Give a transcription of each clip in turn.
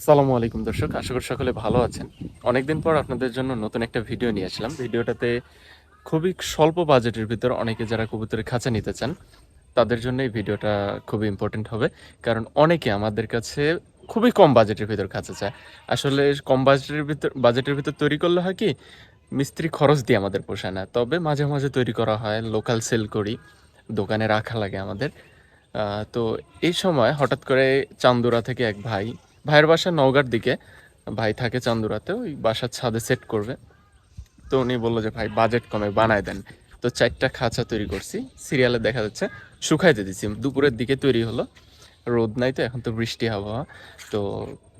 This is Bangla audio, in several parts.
আসসালামু আলাইকুম দর্শক, আশা করি সকলে ভালো আছেন। অনেকদিন পর আপনাদের জন্য নতুন একটা ভিডিও নিয়ে আসলাম। ভিডিওটাতে খুবই স্বল্প বাজেটের ভিতর অনেকে যারা কবুতরের খাঁচা নিতে চান, তাদের জন্য এই ভিডিওটা খুবই ইম্পর্টেন্ট হবে। কারণ অনেকে আমাদের কাছে খুবই কম বাজেটের ভিতর খাঁচা চায়। আসলে কম বাজেটের ভিতর বাজেটের ভিতর তৈরি করলে হয় কি, মিস্ত্রি খরচ দিয়ে আমাদের পোষায় না। তবে মাঝে মাঝে তৈরি করা হয় লোকাল সেল করি, দোকানে রাখা লাগে আমাদের। তো এই সময় হঠাৎ করে চান্দুরা থেকে এক ভাই ভাইয়ের বাসা নওগার দিকে। ভাই থাকে চান্দুরাতে, ওই বাসার ছাদে সেট করবে। তো উনি বলল যে, ভাই বাজেট কমে, বানায় দেন। তো চারটা খাঁচা তৈরি করছি। সিরিয়ালে দেখা যাচ্ছে, শুকাইতে দিচ্ছি দুপুরের দিকে তৈরি হলো। রোদ নাই তো, এখন তো বৃষ্টি আবহাওয়া। তো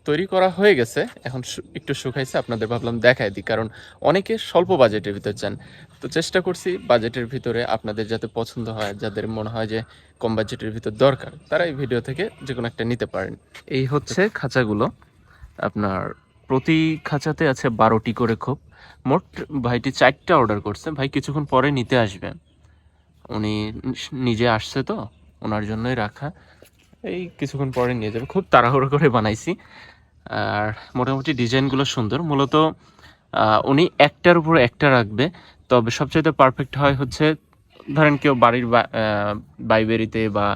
তৈরি করা হয়ে গেছে। এখন একটু শুকাইছে, আপনাদের ভাবলাম দেখাই দিই, কারণ অনেকে স্বল্প বাজেটের ভিতর চান। তো চেষ্টা করছি বাজেটের ভিতরে আপনাদের যাতে পছন্দ হয়, যাদের মনে হয় যে কম বাজেটের ভিতর দরকার, তারা এই ভিডিও থেকে যে কোনো একটা নিতে পারেন। এই হচ্ছে খাঁচাগুলো। আপনার প্রতি খাঁচাতে আছে বারোটি করে খোপ। মোট ভাইটি চারটা অর্ডার করছে। ভাই কিছুক্ষণ পরে নিতে আসবে। উনি নিজে আসছে তো, ওনার জন্যই রাখা। এই কিছুক্ষণ পরে নিয়ে যাবে। খুব তাড়াহুড়ো করে বানাইছি। আর মোটামুটি ডিজাইনগুলো সুন্দর। মূলত উনি একটার উপর একটা রাখবে। তবে সবচাইতে পারফেক্ট হয় হচ্ছে, ধরেন কেউ বাড়ির বাইবেরিতে বা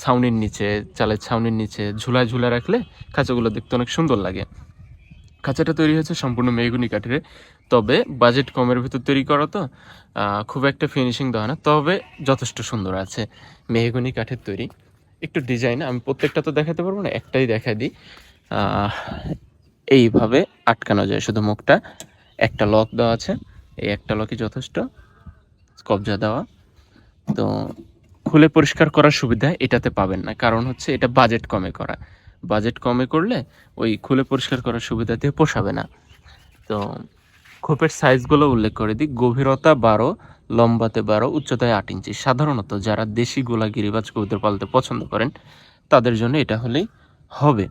ছাউনির নিচে, চালের ছাউনির নিচে ঝুলা ঝুলা রাখলে খাঁচাগুলো দেখতে অনেক সুন্দর লাগে। খাঁচাটা তৈরি হয়েছে সম্পূর্ণ মেগুনি কাঠের। তবে বাজেট কমের ভিতর তৈরি করা তো খুব একটা ফিনিশিং দেওয়া না। তবে যথেষ্ট সুন্দর আছে মেহগুনি কাঠের তৈরি। একটু ডিজাইন আমি প্রত্যেকটা তো দেখাতে পারব না, একটাই দেখাই দিই। এইভাবে আটকানো যায় শুধু মুখটা। একটা লক দেওয়া আছে, এই একটা লকই যথেষ্ট, কবজা দেওয়া। তো খুলে পরিষ্কার করার সুবিধা এটাতে পাবেন না, কারণ হচ্ছে এটা বাজেট কমে করা। বাজেট কমে করলে ওই খুলে পরিষ্কার করার সুবিধা দিয়ে পোষাবে না। তো খোপের সাইজগুলো উল্লেখ করে দিই, গভীরতা বারো লম্বাতে বারো, উচ্চতায় আট ইঞ্চি। সাধারণত যারা দেশি গোলা গিরিবাজ কবুতর পালতে পছন্দ করেন, তাদের জন্য এটা হলেই হবে।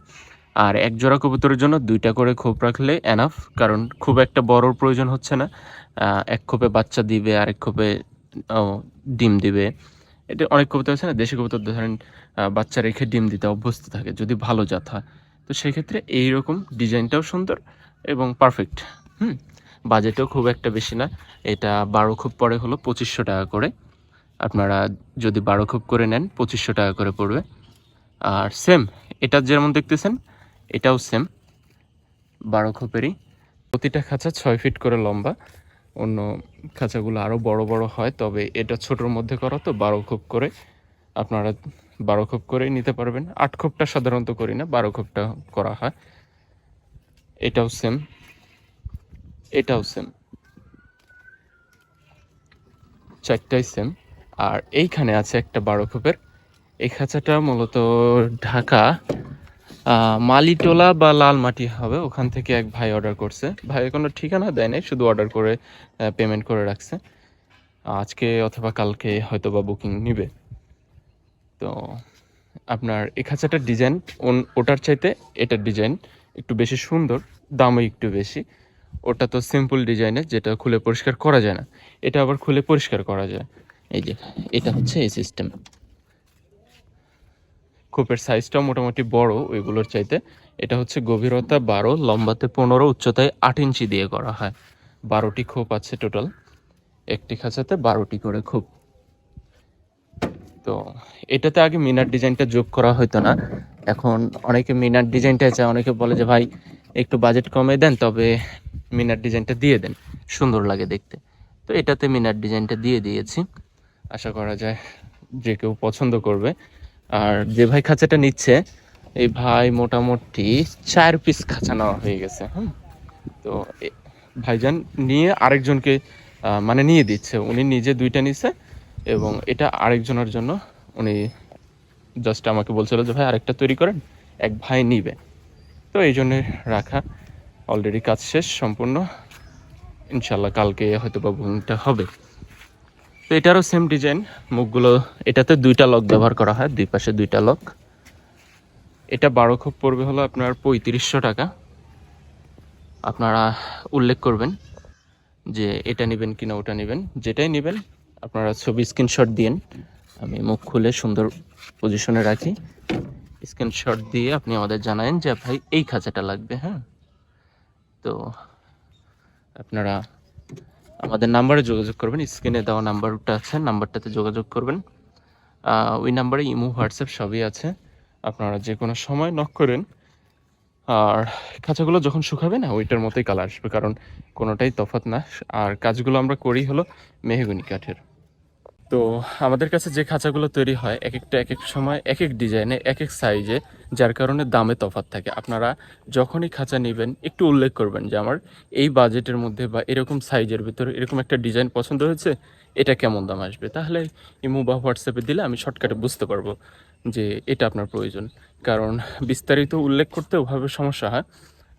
আর এক জোড়া কবুতরের জন্য দুইটা করে খোপ রাখলে এনাফ কারণ খুব একটা বড়র প্রয়োজন হচ্ছে না। এক খোপে বাচ্চা দিবে আর এক খোপে ডিম দিবে। এটা অনেক কবুতর আছে না, দেশি কবুতর ধরেন বাচ্চা রেখে ডিম দিতে অভ্যস্ত থাকে, যদি ভালো জাত হয়। তো সেক্ষেত্রে এইরকম ডিজাইনটাও সুন্দর এবং পারফেক্ট হুম? বাজেটও খুব একটা বেশি না। এটা বারো খুব পরে হলো, পঁচিশশো টাকা করে। আপনারা যদি বারো খুব করে নেন, পঁচিশশো টাকা করে পড়বে। আর সেম, এটা যেমন দেখতেছেন, এটাও সেম। বারো খোপেরই। প্রতিটা খাঁচা ছয় ফিট করে লম্বা। অন্য খাঁচাগুলো আরও বড় বড় হয়, তবে এটা ছোটোর মধ্যে করা তো বারো খোপ করে। আপনারা বারো খোপ করেই নিতে পারবেন। আট খোপটা সাধারণত করি না, বারো খোপটা করা হয়। এটাও সেম। এটাও সেম চারটাই সেম আর এইখানে আছে একটা বারো খোপের এই খাঁচাটা মূলত ঢাকা মালিটোলা বা লাল মাটি হবে। ওখান থেকে এক ভাই অর্ডার করছে। ভাই কোনো ঠিকানা দেয় নাই, শুধু অর্ডার করে পেমেন্ট করে রাখছে। আজকে অথবা কালকে হয়তো বা বুকিং নিবে। তো আপনার এই খাঁচাটার ডিজাইন ওটার চাইতে এটার ডিজাইন একটু বেশি সুন্দর, দামও একটু বেশি। ওটা তো সিম্পল ডিজাইনের যেটা খুলে পরিষ্কার করা যায় না। এটা আবার খুলে পরিষ্কার করা যায়। এই যে, এটা হচ্ছে এই সিস্টেম খোপের সাইজটাও মোটামুটি বড় ওইগুলোর চাইতে। এটা হচ্ছে গভীরতা বারো, লম্বাতে পনেরো, উচ্চতায় আট ইঞ্চি দিয়ে করা হয়। বারোটি খোপ আছে টোটাল একটি খাঁচাতে বারোটি করে খোপ তো এটাতে আগে মিনার ডিজাইনটা যোগ করা হতো না। এখন অনেকে মিনার ডিজাইনটা চায়, অনেকে বলে যে, ভাই, একটু বাজেট কমে দেন, তবে মিনার ডিজাইনটা দিয়ে দেন। সুন্দর লাগে দেখতে। তো এটাতে মিনার ডিজাইনটা দিয়ে দিয়েছি। আশা করা যায় যে কেউ পছন্দ করবে। আর যে ভাই খাঁচাটা নিচ্ছে, এই ভাই মোটামুটি চার পিস খাঁচা নেওয়া হয়ে গেছে, হুম। তো ভাইজান নিয়ে আরেকজনকে মানে নিয়ে দিচ্ছে। উনি নিজে দুইটা নিছে এবং এটা আরেকজনের জন্য উনি জাস্ট আমাকে বলছিল যে, ভাই, আরেকটা তৈরি করেন। এক ভাই নিবে। তো এই জন্যে রাখা। অলরেডি কাজ শেষ, সম্পূর্ণ। ইনশাল্লাহ কালকে হয়তো বা বুকিংটা হবে। তো এটারও সেম ডিজাইন মুখগুলো, এটাতে দুইটা লক ব্যবহার করা হয়, দুই পাশে দুইটা লক এটা বারো খোপ পড়বে হলো আপনার পঁয়ত্রিশশো টাকা। আপনারা উল্লেখ করবেন যে এটা নেবেন কিনা ওটা নেবেন। যেটাই নেবেন, আপনারা ছবি স্ক্রিনশট দিন আমি মুখ খুলে সুন্দর পজিশনে রাখি। স্ক্রিনশট দিয়ে আপনি আমাদের জানায়েন যে, ভাই, এই খাঁচাটা লাগবে। হ্যাঁ? তো আপনারা আমাদের নাম্বারে যোগাযোগ করবেন, স্ক্রিনে দেওয়া নাম্বারটা আছে, নাম্বারটাতে যোগাযোগ করবেন। ওই নাম্বারে ইমো, হোয়াটসঅ্যাপ সবই আছে। আপনারা যে কোনো সময় নক করেন। আর খাঁচাগুলো যখন শুকাবে না, ওইটার মতোই কালার আসবে, কারণ কোনোটাই তফাৎ না। আর কাজগুলো আমরা করি হলো মেহগুনি কাঠের। তো আমাদের কাছে যে খাঁচাগুলো তৈরি হয়, এক একটা এক এক সময়, এক এক ডিজাইনে এক এক সাইজে যার কারণে দামে তফাৎ থাকে। আপনারা যখনই খাঁচা নেবেন, একটু উল্লেখ করবেন যে আমার এই বাজেটের মধ্যে বা এরকম সাইজের ভিতরে এরকম একটা ডিজাইন পছন্দ হয়েছে, এটা কেমন দাম আসবে? তাহলে ইমো বা হোয়াটসঅ্যাপে দিলে আমি শর্টকাটে বুঝতে পারব যে এটা আপনার প্রয়োজন। কারণ বিস্তারিত উল্লেখ করতে ওভাবে সমস্যা হয়।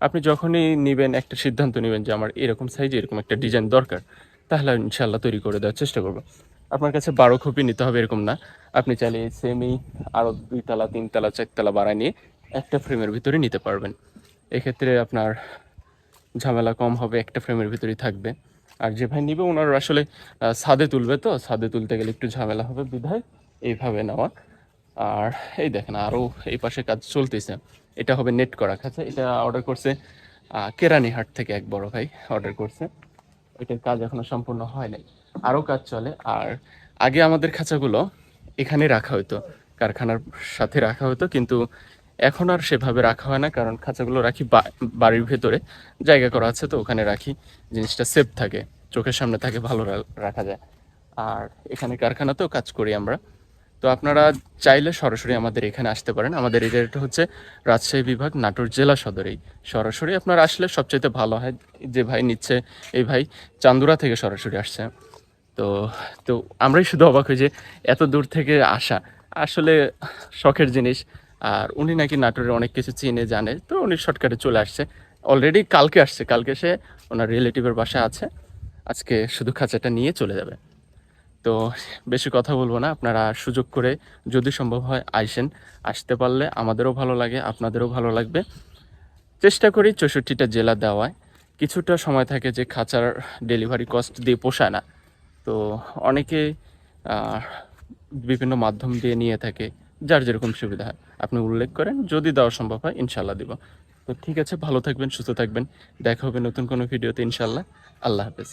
আপনি যখনই নেবেন, একটা সিদ্ধান্ত নেবেন যে আমার এরকম সাইজে এরকম একটা ডিজাইন দরকার, তাহলে ইনশাল্লাহ তৈরি করে দেওয়ার চেষ্টা করব। আপনার কাছে বারো কপি নিতে হবে এরকম না। আপনি চাইলে সেমি আরও দুই তালা তিন তালা চারতলা বাড়ায় নিয়ে একটা ফ্রেমের ভিতরে নিতে পারবেন। এক্ষেত্রে আপনার ঝামেলা কম হবে, একটা ফ্রেমের ভিতরেই থাকবে। আর যে ভাই নিবে, ওনার আসলে ছাদে তুলবে তো, ছাদে তুলতে গেলে একটু ঝামেলা হবে বিধায় এইভাবে নেওয়া। আর এই দেখেন আরও এই পাশে কাজ চলতেছে। এটা হবে নেট করা খাঁচা, এটা অর্ডার করছে কেরানীহাট থেকে এক বড় ভাই অর্ডার করছে। এটার কাজ এখনও সম্পূর্ণ হয় নাই। আরও কাজ চলে। আর আগে আমাদের খাঁচাগুলো এখানে রাখা হতো কারখানার সাথে রাখা হতো কিন্তু এখন আর সেভাবে রাখা হয় না, কারণ খাঁচাগুলো রাখি বাড়ির ভেতরে জায়গা করা আছে তো, ওখানে রাখি, জিনিসটা সেফ থাকে, চোখের সামনে থাকে, ভালো রাখা যায়। আর এখানে কারখানাতেও কাজ করি আমরা। তো আপনারা চাইলে সরাসরি আমাদের এখানে আসতে পারেন। আমাদের এরিয়াটা হচ্ছে রাজশাহী বিভাগ, নাটোর জেলা সদরেই সরাসরি আপনারা আসলে সবচাইতে ভালো হয়, যে ভাই নিচ্ছে, এই ভাই চান্দুরা থেকে সরাসরি আসছে। তো তো আমরাই শুধু অবাক হই যে এত দূর থেকে আসা আসলে শখের জিনিস। আর উনি নাকি নাটোরে অনেক কিছু চিনে, জানে। তো উনি শর্টকাটে চলে আসছে। অলরেডি কালকে আসছে। কালকে সে ওনার রিলেটিভের বাসায় আছে। আজকে শুধু খাঁচাটা নিয়ে চলে যাবে। তো বেশি কথা বলব না। আপনারা সুযোগ করে যদি সম্ভব হয় আইসেন। আসতে পারলে আমাদেরও ভালো লাগে, আপনাদেরও ভালো লাগবে। চেষ্টা করি চৌষট্টিটা জেলা দেওয়ায়। কিছুটা সময় থাকে যে খাঁচার ডেলিভারি কস্ট দিয়ে পোষায় না। তো অনেকে বিভিন্ন মাধ্যম দিয়ে নিয়ে থাকে, যার যেরকম সুবিধা হয়। আপনি উল্লেখ করেন, যদি দেওয়া সম্ভব হয় ইনশাল্লাহ দিব। তো ঠিক আছে, ভালো থাকবেন, সুস্থ থাকবেন। দেখা হবে নতুন কোনো ভিডিওতে ইনশাল্লাহ আল্লাহ হাফেজ।